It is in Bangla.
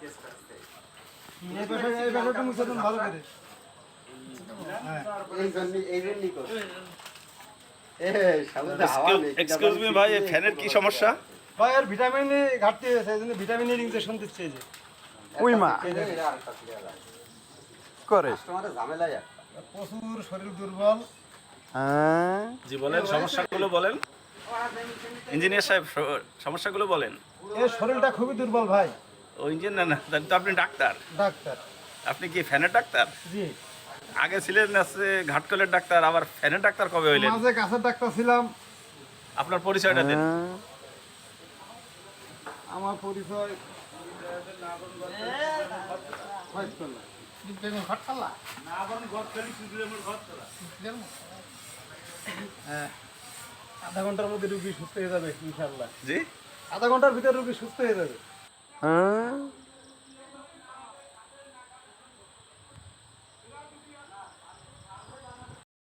এই পাশে এই পাশে মুছে দেন ভালো করে। হ্যাঁ। এই জন্য এই জন্যই করো এ সামনে হাওয়া নেই এক্সকিউজ মি ভাই ফ্যানের কি সমস্যা? ভাই আর ভিটামিন ঘাটতি হয়েছে এই জন্য ভিটামিনের ইঞ্জেকশন দিচ্ছে এই যে। উই করে। কাস্টমারের ঝামেলা যায় প্রচুর শরীর দুর্বল। হ্যাঁ। জি বলেন সমস্যাগুলো বলেন। ইঞ্জিনিয়ার সাহেব সমস্যাগুলো বলেন। এই শরীরটা খুবই দুর্বল ভাই। ও ইঞ্জিনিয়ার? না তাহলে তো আপনি ডাক্তার। ডাক্তার। আপনি কি ফ্যানের ডাক্তার? জি। আগে ছিলেন আছে ঘাটকলের ডাক্তার আবার ফ্যানের ডাক্তার কবে হইলেন? মাঝে কাছের ডাক্তার ছিলাম। আপনার পরিচয়টা দেন। হ্যাঁ। আমার পরিচয় হ্যাঁ, আধা ঘণ্টার মধ্যে রুগী সুস্থ হয়ে যাবে ইনশাল্লাহ জি? আধা ঘণ্টার ভিতরে রুগী সুস্থ হয়ে যাবে। 嗯